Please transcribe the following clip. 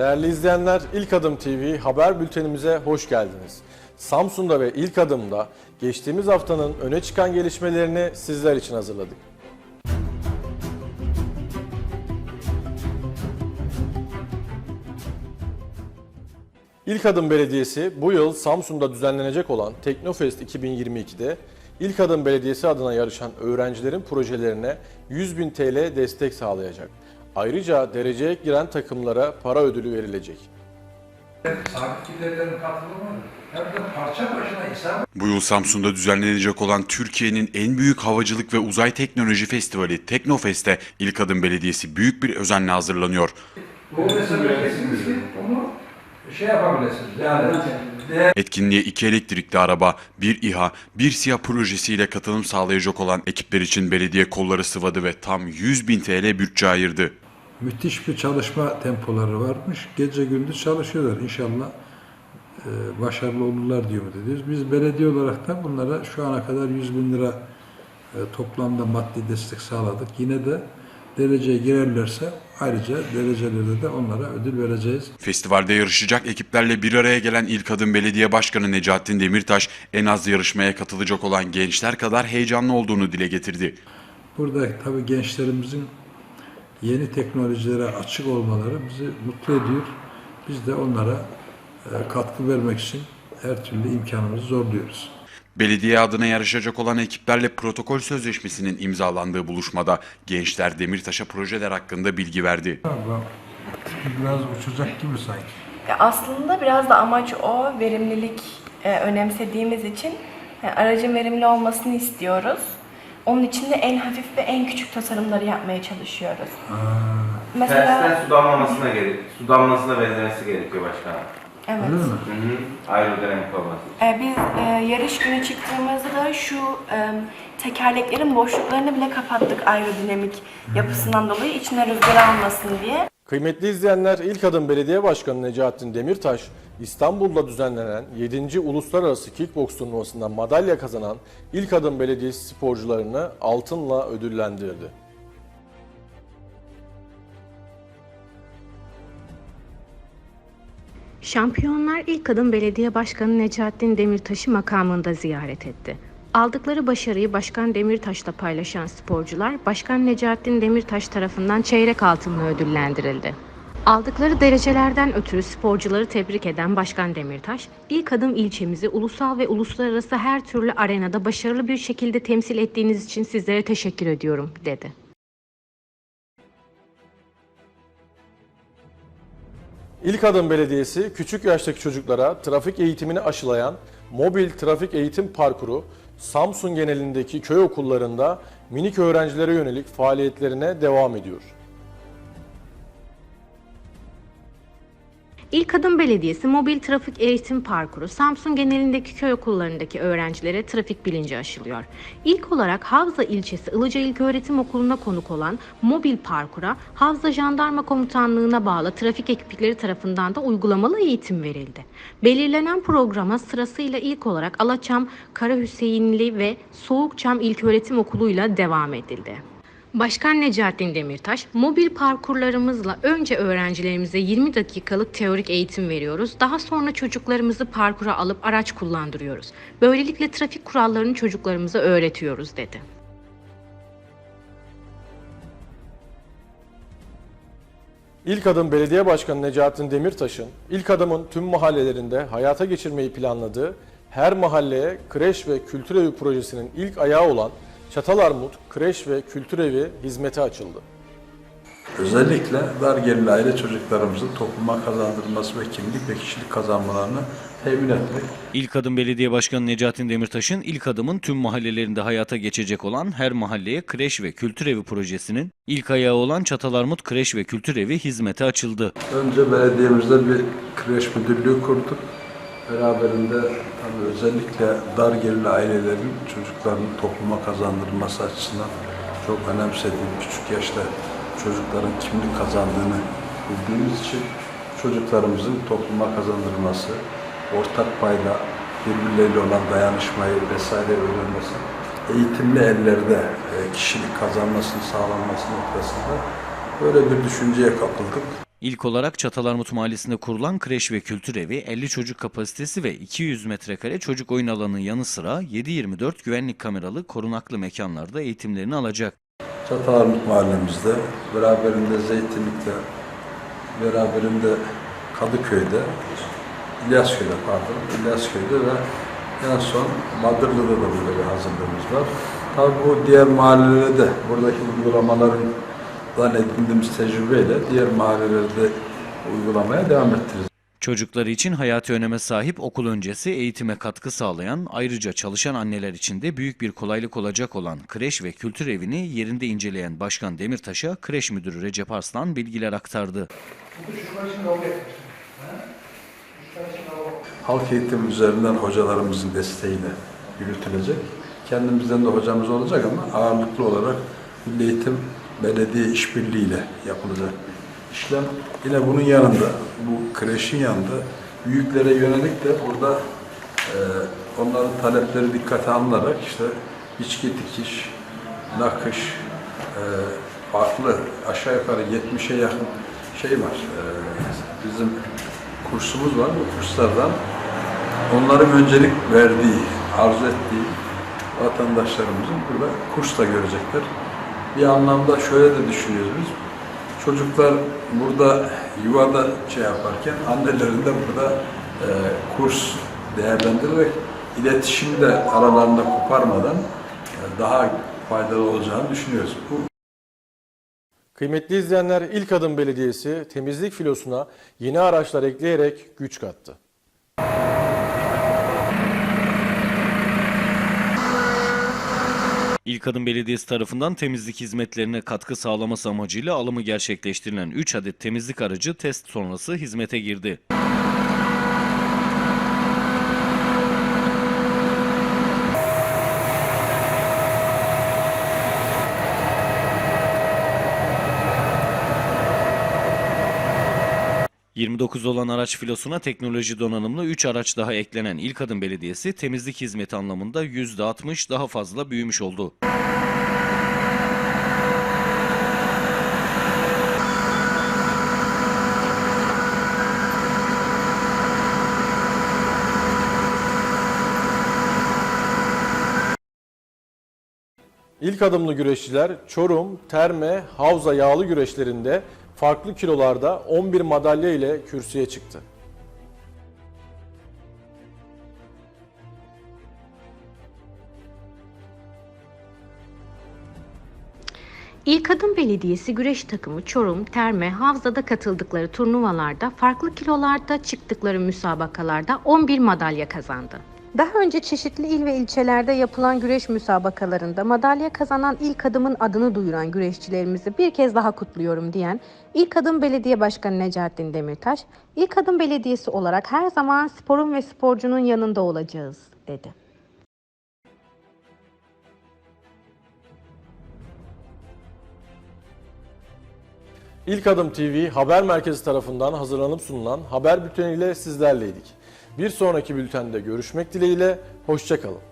Değerli izleyenler, İlk Adım TV haber bültenimize hoş geldiniz. Samsun'da ve İlk Adım'da geçtiğimiz haftanın öne çıkan gelişmelerini sizler için hazırladık. İlk Adım Belediyesi bu yıl Samsun'da düzenlenecek olan Teknofest 2022'de İlk Adım Belediyesi adına yarışan öğrencilerin projelerine 100 bin TL destek sağlayacak. Ayrıca dereceye giren takımlara para ödülü verilecek. Sabit kilitlerin katılımı hem de parça başına insan Bu yıl Samsun'da düzenlenecek olan Türkiye'nin en büyük havacılık ve uzay teknoloji festivali Teknofest'e İlk Adım Belediyesi büyük bir özenle hazırlanıyor. bu onu şey yapabilirsiniz. Yani Etkinliğe iki elektrikli araba, bir İHA, bir SİHA projesiyle katılım sağlayacak olan ekipler için belediye kolları sıvadı ve tam 100 bin TL bütçe ayırdı. Müthiş bir çalışma tempoları varmış. Gece gündüz çalışıyorlar. İnşallah e, başarılı olurlar diye umut ediyoruz. Biz belediye olarak da bunlara şu ana kadar 100 bin lira e, toplamda maddi destek sağladık. Yine de dereceye girerlerse ayrıca derecelerde de onlara ödül vereceğiz. Festivalde yarışacak ekiplerle bir araya gelen İlk Adım Belediye Başkanı Necaettin Demirtaş en az yarışmaya katılacak olan gençler kadar heyecanlı olduğunu dile getirdi. Burada tabii gençlerimizin yeni teknolojilere açık olmaları bizi mutlu ediyor. Biz de onlara e, katkı vermek için her türlü imkanımızı zorluyoruz. Belediye adına yarışacak olan ekiplerle protokol sözleşmesinin imzalandığı buluşmada gençler Demirtaş'a projeler hakkında bilgi verdi. Biraz uçacak gibi sanki. Ya Aslında biraz da amaç o, verimlilik e, önemsediğimiz için e, aracın verimli olmasını istiyoruz. Onun için de en hafif ve en küçük tasarımları yapmaya çalışıyoruz. Mesela, Tersten su damlamasına gerek, su damlasına benzemesi gerekiyor başkanım. Evet. Öyle mi? Hı hı. Aerodinamik olması. E, biz e, yarış günü çıktığımızda da şu e, tekerleklerin boşluklarını bile kapattık aerodinamik yapısından dolayı içine rüzgar almasın diye. Kıymetli izleyenler, İlk Adım Belediye Başkanı Necaettin Demirtaş, İstanbul'da düzenlenen 7. Uluslararası Kickboks turnuvasında madalya kazanan İlk Adım Belediyesi sporcularını altınla ödüllendirdi. Şampiyonlar ilk adım Belediye Başkanı Necaettin Demirtaş'ı makamında ziyaret etti. Aldıkları başarıyı Başkan Demirtaş'la paylaşan sporcular, Başkan Necaettin Demirtaş tarafından çeyrek altınla ödüllendirildi. Aldıkları derecelerden ötürü sporcuları tebrik eden Başkan Demirtaş, ilk adım ilçemizi ulusal ve uluslararası her türlü arenada başarılı bir şekilde temsil ettiğiniz için sizlere teşekkür ediyorum, dedi. İlk Adım Belediyesi küçük yaştaki çocuklara trafik eğitimini aşılayan mobil trafik eğitim parkuru Samsun genelindeki köy okullarında minik öğrencilere yönelik faaliyetlerine devam ediyor. İlk Adım Belediyesi Mobil Trafik Eğitim Parkuru Samsun genelindeki köy okullarındaki öğrencilere trafik bilinci aşılıyor. İlk olarak Havza ilçesi Ilıca İlköğretim Okulu'na konuk olan mobil parkura Havza Jandarma Komutanlığı'na bağlı trafik ekipleri tarafından da uygulamalı eğitim verildi. Belirlenen programa sırasıyla ilk olarak Alaçam, Karahüseyinli ve Soğukçam İlköğretim Okulu'yla devam edildi. Başkan Necaettin Demirtaş, mobil parkurlarımızla önce öğrencilerimize 20 dakikalık teorik eğitim veriyoruz. Daha sonra çocuklarımızı parkura alıp araç kullandırıyoruz. Böylelikle trafik kurallarını çocuklarımıza öğretiyoruz dedi. İlk Adım Belediye Başkanı Necaettin Demirtaş'ın ilk adımın tüm mahallelerinde hayata geçirmeyi planladığı her mahalleye kreş ve kültür evi projesinin ilk ayağı olan Çatalarmut Kreş ve Kültür Evi hizmete açıldı. Özellikle dar gelirli aile çocuklarımızın topluma kazandırılması ve kimlik ve kişilik kazanmalarını temin etmek. İlk Adım Belediye Başkanı Necaettin Demirtaş'ın ilk adımın tüm mahallelerinde hayata geçecek olan her mahalleye kreş ve kültür evi projesinin ilk ayağı olan Çatalarmut Kreş ve Kültür Evi hizmete açıldı. Önce belediyemizde bir kreş müdürlüğü kurduk. Beraberinde tabii özellikle dar gelirli ailelerin çocuklarının topluma kazandırılması açısından çok önemsediğim küçük yaşta çocukların kimlik kazandığını bildiğimiz için çocuklarımızın topluma kazandırılması, ortak payda birbirleriyle olan dayanışmayı vesaire öğrenmesi, eğitimli ellerde e, kişilik kazanmasını sağlanması noktasında böyle bir düşünceye kapıldık. İlk olarak Çatalarmut Mahallesi'nde kurulan kreş ve kültür evi 50 çocuk kapasitesi ve 200 metrekare çocuk oyun alanının yanı sıra 7-24 güvenlik kameralı korunaklı mekanlarda eğitimlerini alacak. Çatalarmut mahallemizde, beraberinde Zeytinlik'te, beraberinde Kadıköy'de, İlyasköy'de pardon, İlyasköy'de ve en son Madırlı'da da böyle bir hazırlığımız var. Tabii bu diğer mahallelerde de buradaki uygulamalardan edindiğimiz tecrübeyle diğer mahallelerde uygulamaya devam ettiririz. Çocukları için hayati öneme sahip okul öncesi eğitime katkı sağlayan, ayrıca çalışan anneler için de büyük bir kolaylık olacak olan kreş ve kültür evini yerinde inceleyen Başkan Demirtaş'a kreş müdürü Recep Arslan bilgiler aktardı. halk eğitim üzerinden hocalarımızın desteğiyle yürütülecek. Kendimizden de hocamız olacak ama ağırlıklı olarak Milli Eğitim Belediye işbirliğiyle yapılacak işlem. Yine bunun yanında, bu kreşin yanında büyüklere yönelik de burada e, onların talepleri dikkate alınarak işte içki dikiş, nakış, e, farklı aşağı yukarı 70'e yakın şey var. E, bizim kursumuz var. Bu kurslardan onların öncelik verdiği, arzu ettiği vatandaşlarımızın burada kurs da görecekler. Bir anlamda şöyle de düşünüyoruz biz. Çocuklar burada yuvada şey yaparken annelerin de burada e, kurs değerlendirerek iletişimi de aralarında koparmadan e, daha faydalı olacağını düşünüyoruz. Bu Kıymetli izleyenler, İlk Adım Belediyesi temizlik filosuna yeni araçlar ekleyerek güç kattı. İlk Adım Belediyesi tarafından temizlik hizmetlerine katkı sağlaması amacıyla alımı gerçekleştirilen 3 adet temizlik aracı test sonrası hizmete girdi. ...29 olan araç filosuna teknoloji donanımlı 3 araç daha eklenen İlk Adım Belediyesi temizlik hizmeti anlamında %60 daha fazla büyümüş oldu. İlk adımlı güreşçiler Çorum, Terme, Havza yağlı güreşlerinde farklı kilolarda 11 madalya ile kürsüye çıktı. İlk Adım Belediyesi güreş takımı Çorum, Terme, Havza'da katıldıkları turnuvalarda farklı kilolarda çıktıkları müsabakalarda 11 madalya kazandı. Daha önce çeşitli il ve ilçelerde yapılan güreş müsabakalarında madalya kazanan ilk adımın adını duyuran güreşçilerimizi bir kez daha kutluyorum diyen İlk Adım Belediye Başkanı Necaettin Demirtaş, İlk Adım Belediyesi olarak her zaman sporun ve sporcunun yanında olacağız dedi. İlk Adım TV haber merkezi tarafından hazırlanıp sunulan haber bülteniyle sizlerleydik. Bir sonraki bültende görüşmek dileğiyle, hoşçakalın.